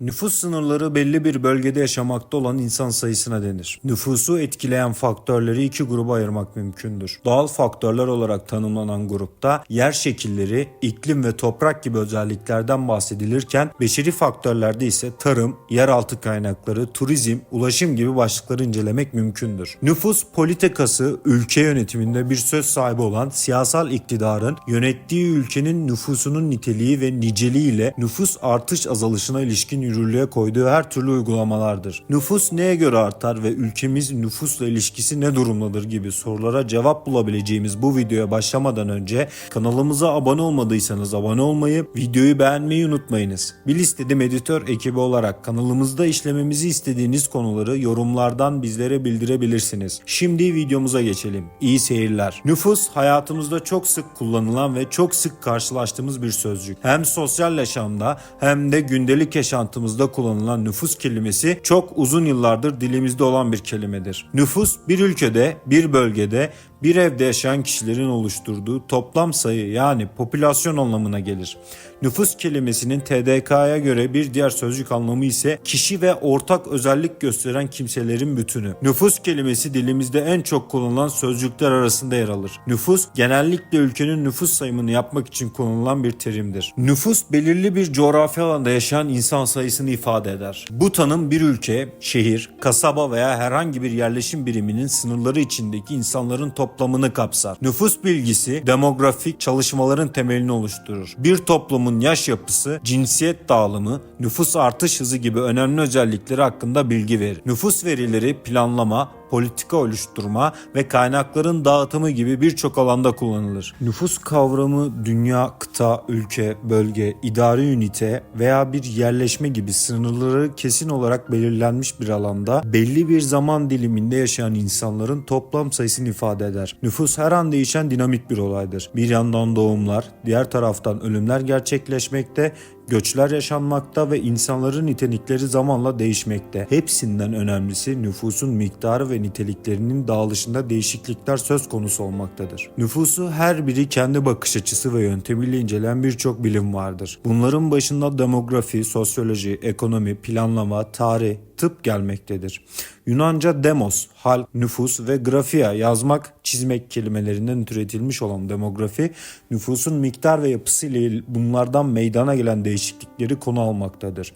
Nüfus sınırları belli bir bölgede yaşamakta olan insan sayısına denir. Nüfusu etkileyen faktörleri iki gruba ayırmak mümkündür. Doğal faktörler olarak tanımlanan grupta yer şekilleri, iklim ve toprak gibi özelliklerden bahsedilirken beşeri faktörlerde ise tarım, yeraltı kaynakları, turizm, ulaşım gibi başlıkları incelemek mümkündür. Nüfus politikası ülke yönetiminde bir söz sahibi olan siyasal iktidarın yönettiği ülkenin nüfusunun niteliği ve niceliği ile nüfus artış azalışına ilişkin yürürlüğe koyduğu her türlü uygulamalardır. Nüfus neye göre artar ve ülkemiz nüfusla ilişkisi ne durumdadır gibi sorulara cevap bulabileceğimiz bu videoya başlamadan önce kanalımıza abone olmadıysanız abone olmayı, videoyu beğenmeyi unutmayınız. Bir listedim editör ekibi olarak kanalımızda işlememizi istediğiniz konuları yorumlardan bizlere bildirebilirsiniz. Şimdi videomuza geçelim. İyi seyirler. Nüfus hayatımızda çok sık kullanılan ve çok sık karşılaştığımız bir sözcük. Hem sosyal yaşamda hem de gündelik yaşantımızda kullanılan nüfus kelimesi çok uzun yıllardır dilimizde olan bir kelimedir. Nüfus bir ülkede, bir bölgede, bir evde yaşayan kişilerin oluşturduğu toplam sayı yani popülasyon anlamına gelir. Nüfus kelimesinin TDK'ya göre bir diğer sözcük anlamı ise kişi ve ortak özellik gösteren kimselerin bütünü. Nüfus kelimesi dilimizde en çok kullanılan sözcükler arasında yer alır. Nüfus genellikle ülkenin nüfus sayımını yapmak için kullanılan bir terimdir. Nüfus belirli bir coğrafi alanda yaşayan insan sayısını ifade eder. Bu tanım bir ülke, şehir, kasaba veya herhangi bir yerleşim biriminin sınırları içindeki insanların toplamını kapsar. Nüfus bilgisi demografik çalışmaların temelini oluşturur. Bir toplumun yaş yapısı, cinsiyet dağılımı, nüfus artış hızı gibi önemli özellikleri hakkında bilgi verir. Nüfus verileri planlama, politika oluşturma ve kaynakların dağıtımı gibi birçok alanda kullanılır. Nüfus kavramı dünya, kıta, ülke, bölge, idari ünite veya bir yerleşme gibi sınırları kesin olarak belirlenmiş bir alanda belli bir zaman diliminde yaşayan insanların toplam sayısını ifade eder. Nüfus her an değişen dinamik bir olaydır. Bir yandan doğumlar, diğer taraftan ölümler gerçekleşmekte Göçler yaşanmakta ve insanların nitelikleri zamanla değişmekte. Hepsinden önemlisi nüfusun miktarı ve niteliklerinin dağılışında değişiklikler söz konusu olmaktadır. Nüfusu her biri kendi bakış açısı ve yöntemiyle incelen birçok bilim vardır. Bunların başında demografi, sosyoloji, ekonomi, planlama, tarih, tıp gelmektedir. Yunanca demos, hal, nüfus ve grafia yazmak, çizmek kelimelerinden türetilmiş olan demografi, nüfusun miktar ve yapısı ile bunlardan meydana gelen değişiklikleri konu almaktadır.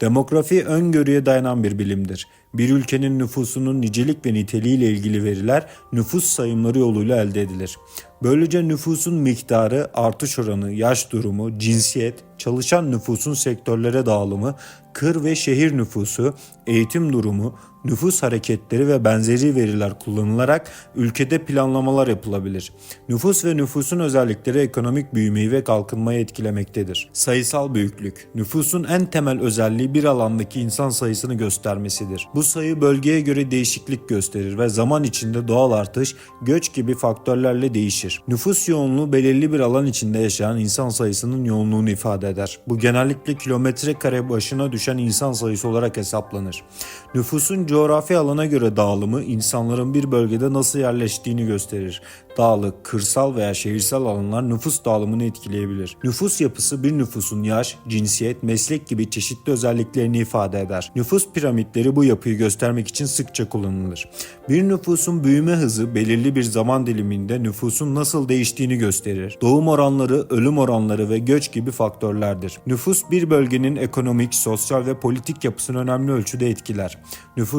Demografi öngörüye dayanan bir bilimdir. Bir ülkenin nüfusunun nicelik ve niteliği ile ilgili veriler nüfus sayımları yoluyla elde edilir. Böylece nüfusun miktarı, artış oranı, yaş durumu, cinsiyet, çalışan nüfusun sektörlere dağılımı, kır ve şehir nüfusu, eğitim durumu, nüfus hareketleri ve benzeri veriler kullanılarak ülkede planlamalar yapılabilir. Nüfus ve nüfusun özellikleri ekonomik büyümeyi ve kalkınmayı etkilemektedir. Sayısal büyüklük, nüfusun en temel özelliği bir alandaki insan sayısını göstermesidir. Bu sayı bölgeye göre değişiklik gösterir ve zaman içinde doğal artış, göç gibi faktörlerle değişir. Nüfus yoğunluğu belirli bir alan içinde yaşayan insan sayısının yoğunluğunu ifade eder. Bu genellikle kilometre kare başına düşen insan sayısı olarak hesaplanır. Nüfusun coğrafi alana göre dağılımı insanların bir bölgede nasıl yerleştiğini gösterir. Dağlık, kırsal veya şehirsel alanlar nüfus dağılımını etkileyebilir. Nüfus yapısı bir nüfusun yaş, cinsiyet, meslek gibi çeşitli özelliklerini ifade eder. Nüfus piramitleri bu yapıyı göstermek için sıkça kullanılır. Bir nüfusun büyüme hızı belirli bir zaman diliminde nüfusun nasıl değiştiğini gösterir. Doğum oranları, ölüm oranları ve göç gibi faktörlerdir. Nüfus bir bölgenin ekonomik, sosyal ve politik yapısını önemli ölçüde etkiler.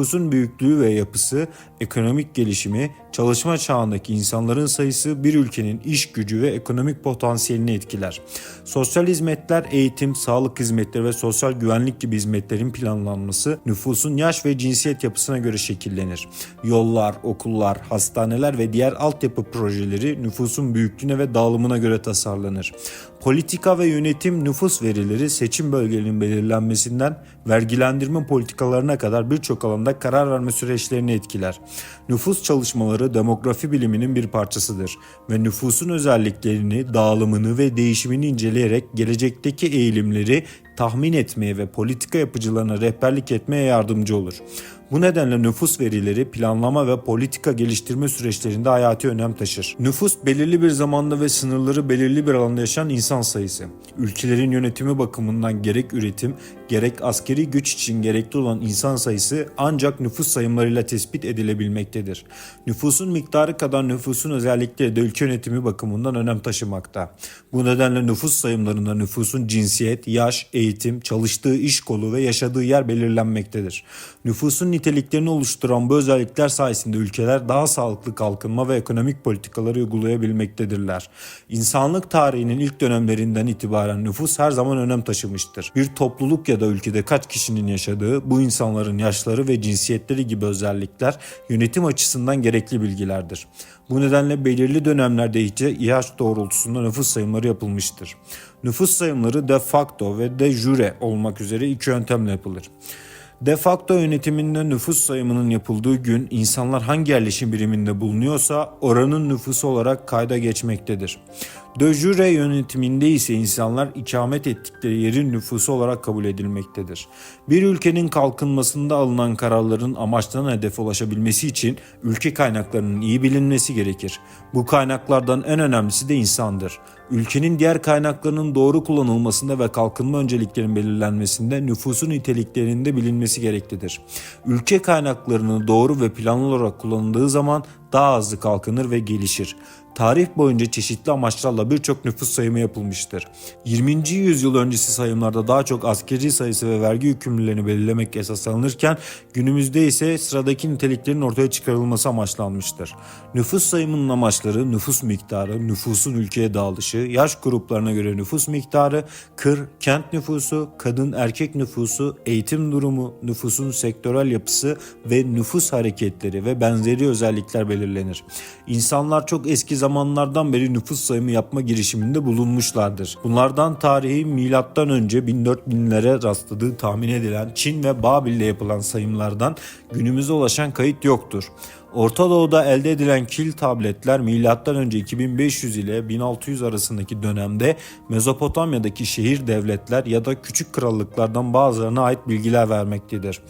Nüfusun büyüklüğü ve yapısı, ekonomik gelişimi, çalışma çağındaki insanların sayısı bir ülkenin iş gücü ve ekonomik potansiyelini etkiler. Sosyal hizmetler, eğitim, sağlık hizmetleri ve sosyal güvenlik gibi hizmetlerin planlanması nüfusun yaş ve cinsiyet yapısına göre şekillenir. Yollar, okullar, hastaneler ve diğer altyapı projeleri nüfusun büyüklüğüne ve dağılımına göre tasarlanır. Politika ve yönetim nüfus verileri seçim bölgelerinin belirlenmesinden vergilendirme politikalarına kadar birçok alanda karar verme süreçlerini etkiler. Nüfus çalışmaları demografi biliminin bir parçasıdır ve nüfusun özelliklerini, dağılımını ve değişimini inceleyerek gelecekteki eğilimleri tahmin etmeye ve politika yapıcılarına rehberlik etmeye yardımcı olur. Bu nedenle nüfus verileri planlama ve politika geliştirme süreçlerinde hayati önem taşır. Nüfus belirli bir zamanda ve sınırları belirli bir alanda yaşayan insan sayısı. Ülkelerin yönetimi bakımından gerek üretim, gerek askeri güç için gerekli olan insan sayısı ancak nüfus sayımlarıyla tespit edilebilmektedir. Nüfusun miktarı kadar nüfusun özellikleri de ülke yönetimi bakımından önem taşımakta. Bu nedenle nüfus sayımlarında nüfusun cinsiyet, yaş, eğitim, çalıştığı iş kolu ve yaşadığı yer belirlenmektedir. Nüfusun niteliklerini oluşturan bu özellikler sayesinde ülkeler daha sağlıklı kalkınma ve ekonomik politikaları uygulayabilmektedirler. İnsanlık tarihinin ilk dönemlerinden itibaren nüfus her zaman önem taşımıştır. Bir topluluk ya da ülkede kaç kişinin yaşadığı, bu insanların yaşları ve cinsiyetleri gibi özellikler yönetim açısından gerekli bilgilerdir. Bu nedenle belirli dönemlerde ihtiyaç doğrultusunda nüfus sayımları yapılmıştır. Nüfus sayımları de facto ve de jure olmak üzere iki yöntemle yapılır. De facto yönetiminde nüfus sayımının yapıldığı gün insanlar hangi yerleşim biriminde bulunuyorsa oranın nüfusu olarak kayda geçmektedir. De yönetiminde ise insanlar ikamet ettikleri yerin nüfusu olarak kabul edilmektedir. Bir ülkenin kalkınmasında alınan kararların amaçlanan hedefe ulaşabilmesi için ülke kaynaklarının iyi bilinmesi gerekir. Bu kaynaklardan en önemlisi de insandır. Ülkenin diğer kaynaklarının doğru kullanılmasında ve kalkınma önceliklerinin belirlenmesinde nüfusun niteliklerinde bilinmesi gereklidir. Ülke kaynaklarını doğru ve planlı olarak kullanıldığı zaman daha hızlı kalkınır ve gelişir. Tarih boyunca çeşitli amaçlarla birçok nüfus sayımı yapılmıştır. 20. yüzyıl öncesi sayımlarda daha çok askeri sayısı ve vergi yükümlülüğünü belirlemek esas alınırken günümüzde ise sıradaki niteliklerin ortaya çıkarılması amaçlanmıştır. Nüfus sayımının amaçları nüfus miktarı, nüfusun ülkeye dağılışı, yaş gruplarına göre nüfus miktarı, kır, kent nüfusu, kadın erkek nüfusu, eğitim durumu, nüfusun sektörel yapısı ve nüfus hareketleri ve benzeri özellikler belirlenir. İnsanlar çok eski zamanlardan beri nüfus sayımı yapma girişiminde bulunmuşlardır. Bunlardan tarihi milattan önce 1400'lere rastladığı tahmin edilen Çin ve Babil'de yapılan sayımlardan günümüze ulaşan kayıt yoktur. Orta Doğu'da elde edilen kil tabletler M.Ö. 2500 ile 1600 arasındaki dönemde Mezopotamya'daki şehir devletler ya da küçük krallıklardan bazılarına ait bilgiler vermektedir.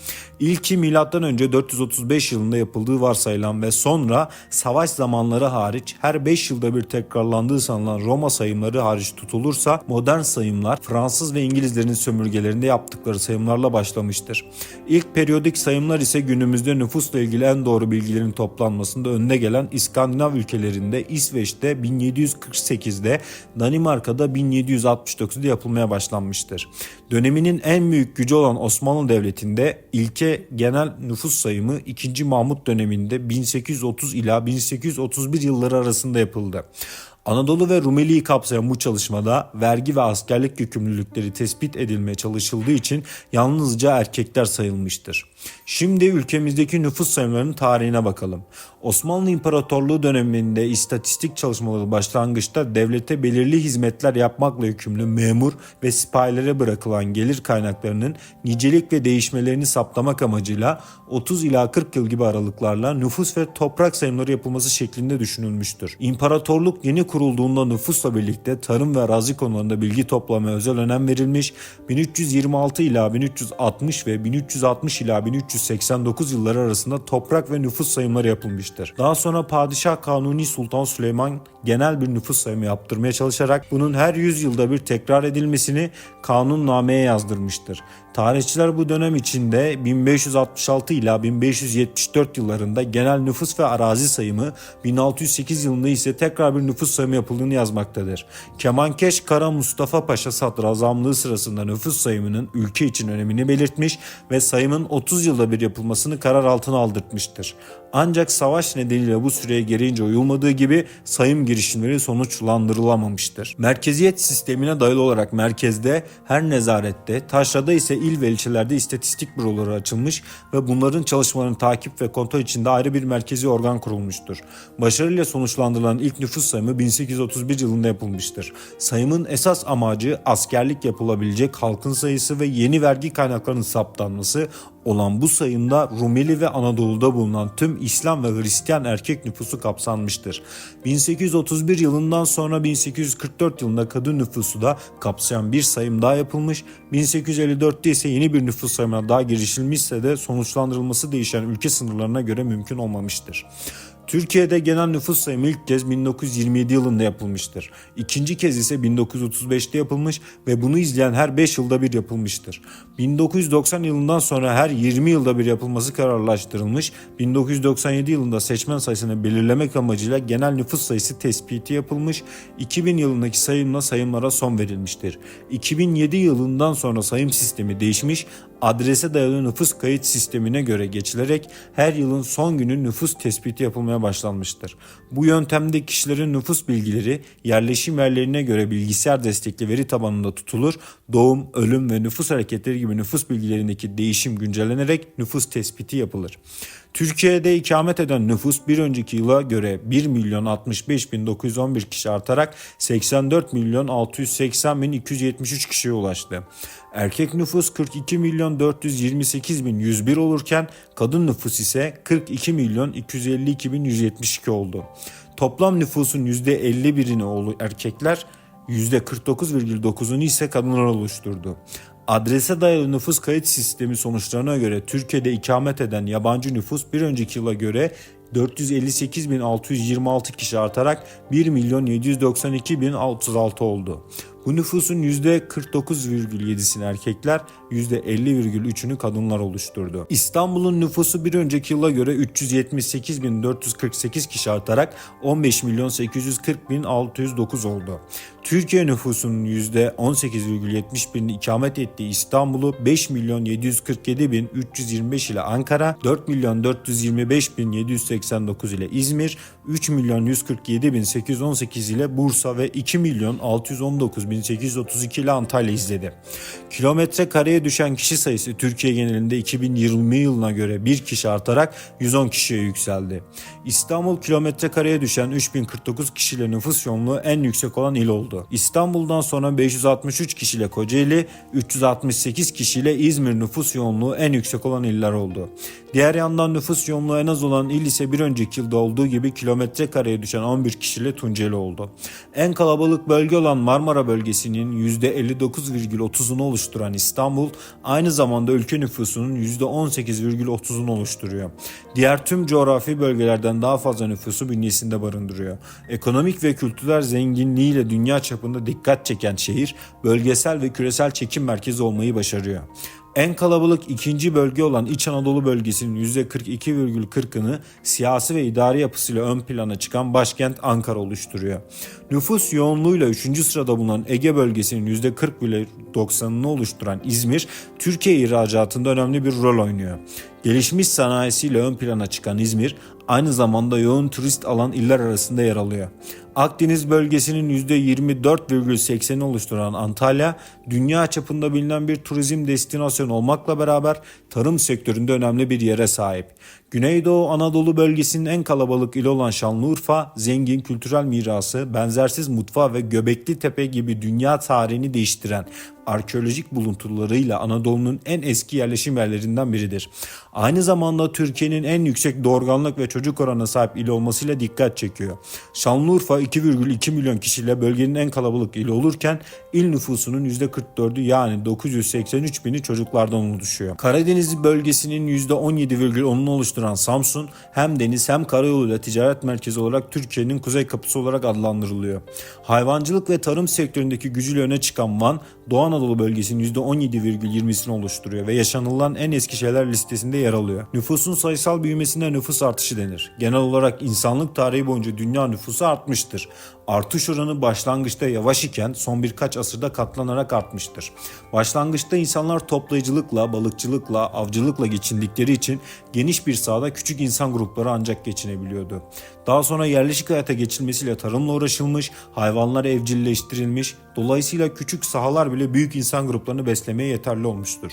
İlki M.Ö. 435 yılında yapıldığı varsayılan ve sonra savaş zamanları hariç her 5 yılda bir tekrarlandığı sanılan Roma sayımları hariç tutulursa modern sayımlar Fransız ve İngilizlerin sömürgelerinde yaptıkları sayımlarla başlamıştır. İlk periyodik sayımlar ise günümüzde nüfusla ilgili en doğru bilgilerin toplanmasında önde gelen İskandinav ülkelerinde İsveç'te 1748'de Danimarka'da 1769'da yapılmaya başlanmıştır. Döneminin en büyük gücü olan Osmanlı Devleti'nde ilke genel nüfus sayımı 2. Mahmut döneminde 1830 ila 1831 yılları arasında yapıldı. Anadolu ve Rumeli'yi kapsayan bu çalışmada vergi ve askerlik yükümlülükleri tespit edilmeye çalışıldığı için yalnızca erkekler sayılmıştır. Şimdi ülkemizdeki nüfus sayımlarının tarihine bakalım. Osmanlı İmparatorluğu döneminde istatistik çalışmaları başlangıçta devlete belirli hizmetler yapmakla yükümlü memur ve sipahilere bırakılan gelir kaynaklarının nicelik ve değişmelerini saptamak amacıyla 30 ila 40 yıl gibi aralıklarla nüfus ve toprak sayımları yapılması şeklinde düşünülmüştür. İmparatorluk yeni kurulduğunda nüfusla birlikte tarım ve arazi konularında bilgi toplamaya özel önem verilmiş, 1326 ila 1360 ve 1360 ila 1389 yılları arasında toprak ve nüfus sayımları yapılmıştır. Daha sonra Padişah Kanuni Sultan Süleyman genel bir nüfus sayımı yaptırmaya çalışarak bunun her 100 yılda bir tekrar edilmesini kanunnameye yazdırmıştır. Tarihçiler bu dönem içinde 1566 ila 1574 yıllarında genel nüfus ve arazi sayımı, 1608 yılında ise tekrar bir nüfus sayımı yapıldığını yazmaktadır. Kemankeş Kara Mustafa Paşa sadrazamlığı sırasında nüfus sayımının ülke için önemini belirtmiş ve sayımın 30 yılda bir yapılmasını karar altına aldırtmıştır. Ancak savaş nedeniyle bu süreye gereğince uyulmadığı gibi sayım girişimleri sonuçlandırılamamıştır. Merkeziyet sistemine dayalı olarak merkezde her nezarette, taşrada ise il ve ilçelerde istatistik büroları açılmış ve bunların çalışmalarını takip ve kontrol için de ayrı bir merkezi organ kurulmuştur. Başarıyla sonuçlandırılan ilk nüfus sayımı 1831 yılında yapılmıştır. Sayımın esas amacı askerlik yapılabilecek halkın sayısı ve yeni vergi kaynaklarının saptanması olan bu sayımda Rumeli ve Anadolu'da bulunan tüm İslam ve Hristiyan erkek nüfusu kapsanmıştır. 1831 yılından sonra 1844 yılında kadın nüfusu da kapsayan bir sayım daha yapılmış. 1854'te ise yeni bir nüfus sayımına daha girişilmişse de sonuçlandırılması değişen ülke sınırlarına göre mümkün olmamıştır. Türkiye'de genel nüfus sayımı ilk kez 1927 yılında yapılmıştır. İkinci kez ise 1935'te yapılmış ve bunu izleyen her 5 yılda bir yapılmıştır. 1990 yılından sonra her 20 yılda bir yapılması kararlaştırılmış. 1997 yılında seçmen sayısını belirlemek amacıyla genel nüfus sayısı tespiti yapılmış. 2000 yılındaki sayımla sayımlara son verilmiştir. 2007 yılından sonra sayım sistemi değişmiş adrese dayalı nüfus kayıt sistemine göre geçilerek her yılın son günü nüfus tespiti yapılmaya başlanmıştır. Bu yöntemde kişilerin nüfus bilgileri yerleşim yerlerine göre bilgisayar destekli veri tabanında tutulur, doğum, ölüm ve nüfus hareketleri gibi nüfus bilgilerindeki değişim güncellenerek nüfus tespiti yapılır. Türkiye'de ikamet eden nüfus bir önceki yıla göre 1 milyon 65 bin 911 kişi artarak 84 milyon 680 bin 273 kişiye ulaştı. Erkek nüfus 42 milyon 428 bin 101 olurken kadın nüfus ise 42 milyon 252 bin 172 oldu. Toplam nüfusun %51'ini oğlu erkekler, %49,9'unu ise kadınlar oluşturdu. Adrese dayalı nüfus kayıt sistemi sonuçlarına göre Türkiye'de ikamet eden yabancı nüfus bir önceki yıla göre 458.626 kişi artarak 1 milyon 792.036 oldu. Bu nüfusun %49,7'sini erkekler, %50,3'ünü kadınlar oluşturdu. İstanbul'un nüfusu bir önceki yıla göre 378.448 kişi artarak 15.840.609 oldu. Türkiye nüfusunun %18,70'inin ikamet ettiği İstanbul'u 5.747.325 ile Ankara, 4.425.789 ile İzmir, 3.147.818 ile Bursa ve 2.619.000 1832 ile Antalya izledi. Kilometre kareye düşen kişi sayısı Türkiye genelinde 2020 yılına göre bir kişi artarak 110 kişiye yükseldi. İstanbul kilometre kareye düşen 3049 kişiyle nüfus yoğunluğu en yüksek olan il oldu. İstanbul'dan sonra 563 kişiyle Kocaeli, 368 kişiyle İzmir nüfus yoğunluğu en yüksek olan iller oldu. Diğer yandan nüfus yoğunluğu en az olan il ise bir önceki yılda olduğu gibi kilometre kareye düşen 11 kişiyle Tunceli oldu. En kalabalık bölge olan Marmara bölgesi bölgesinin %59,30'unu oluşturan İstanbul aynı zamanda ülke nüfusunun %18,30'unu oluşturuyor. Diğer tüm coğrafi bölgelerden daha fazla nüfusu bünyesinde barındırıyor. Ekonomik ve kültürel zenginliğiyle dünya çapında dikkat çeken şehir, bölgesel ve küresel çekim merkezi olmayı başarıyor. En kalabalık ikinci bölge olan İç Anadolu bölgesinin %42,40'ını siyasi ve idari yapısıyla ön plana çıkan başkent Ankara oluşturuyor. Nüfus yoğunluğuyla 3. sırada bulunan Ege bölgesinin %40,90'ını oluşturan İzmir, Türkiye ihracatında önemli bir rol oynuyor. Gelişmiş sanayisiyle ön plana çıkan İzmir, aynı zamanda yoğun turist alan iller arasında yer alıyor. Akdeniz bölgesinin %24,80'ini oluşturan Antalya, dünya çapında bilinen bir turizm destinasyonu olmakla beraber tarım sektöründe önemli bir yere sahip. Güneydoğu Anadolu bölgesinin en kalabalık ili olan Şanlıurfa, zengin kültürel mirası, benzersiz mutfağı ve Göbekli Tepe gibi dünya tarihini değiştiren arkeolojik buluntularıyla Anadolu'nun en eski yerleşim yerlerinden biridir. Aynı zamanda Türkiye'nin en yüksek doğurganlık ve çocuk oranına sahip il olmasıyla dikkat çekiyor. Şanlıurfa 2,2 milyon kişiyle bölgenin en kalabalık ili olurken il nüfusunun %44'ü yani 983 bini çocuklardan oluşuyor. Karadeniz bölgesinin %17,10'unu oluşturan Samsun hem deniz hem karayoluyla ticaret merkezi olarak Türkiye'nin kuzey kapısı olarak adlandırılıyor. Hayvancılık ve tarım sektöründeki gücüyle öne çıkan Van, Doğu Anadolu bölgesinin %17,20'sini oluşturuyor ve yaşanılan en eski şehirler listesinde yer alıyor. Nüfusun sayısal büyümesine nüfus artışı denir. Genel olarak insanlık tarihi boyunca dünya nüfusu artmıştır. Artış oranı başlangıçta yavaş iken son birkaç asırda katlanarak artmıştır. Başlangıçta insanlar toplayıcılıkla, balıkçılıkla, avcılıkla geçindikleri için geniş bir sahada küçük insan grupları ancak geçinebiliyordu. Daha sonra yerleşik hayata geçilmesiyle tarımla uğraşılmış, hayvanlar evcilleştirilmiş, dolayısıyla küçük sahalar bile büyük insan gruplarını beslemeye yeterli olmuştur.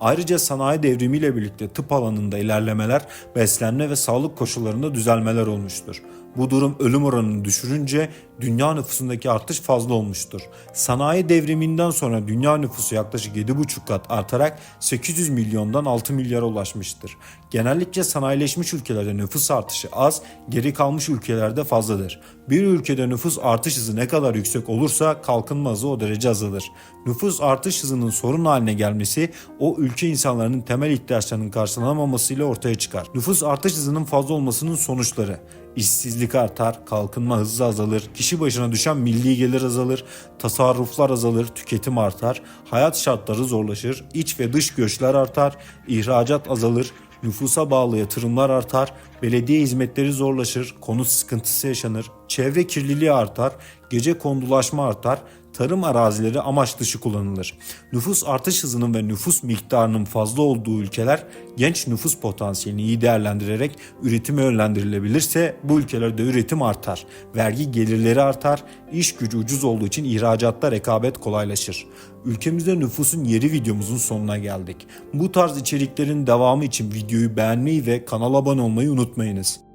Ayrıca sanayi devrimiyle birlikte tıp alanında ilerlemeler, beslenme ve sağlık koşullarında düzelmeler olmuştur. Bu durum ölüm oranını düşürünce dünya nüfusundaki artış fazla olmuştur. Sanayi devriminden sonra dünya nüfusu yaklaşık 7,5 kat artarak 800 milyondan 6 milyara ulaşmıştır. Genellikle sanayileşmiş ülkelerde nüfus artışı az, geri kalmış ülkelerde fazladır. Bir ülkede nüfus artış hızı ne kadar yüksek olursa kalkınma hızı o derece azalır. Nüfus artış hızının sorun haline gelmesi o ülke insanlarının temel ihtiyaçlarının karşılanamamasıyla ortaya çıkar. Nüfus artış hızının fazla olmasının sonuçları İşsizlik artar, kalkınma hızı azalır, kişi başına düşen milli gelir azalır, tasarruflar azalır, tüketim artar, hayat şartları zorlaşır, iç ve dış göçler artar, ihracat azalır, nüfusa bağlı yatırımlar artar, belediye hizmetleri zorlaşır, konut sıkıntısı yaşanır, çevre kirliliği artar, gece kondulaşma artar, tarım arazileri amaç dışı kullanılır. Nüfus artış hızının ve nüfus miktarının fazla olduğu ülkeler genç nüfus potansiyelini iyi değerlendirerek üretime yönlendirilebilirse bu ülkelerde üretim artar, vergi gelirleri artar, iş gücü ucuz olduğu için ihracatta rekabet kolaylaşır. Ülkemizde nüfusun yeri videomuzun sonuna geldik. Bu tarz içeriklerin devamı için videoyu beğenmeyi ve kanala abone olmayı unutmayınız.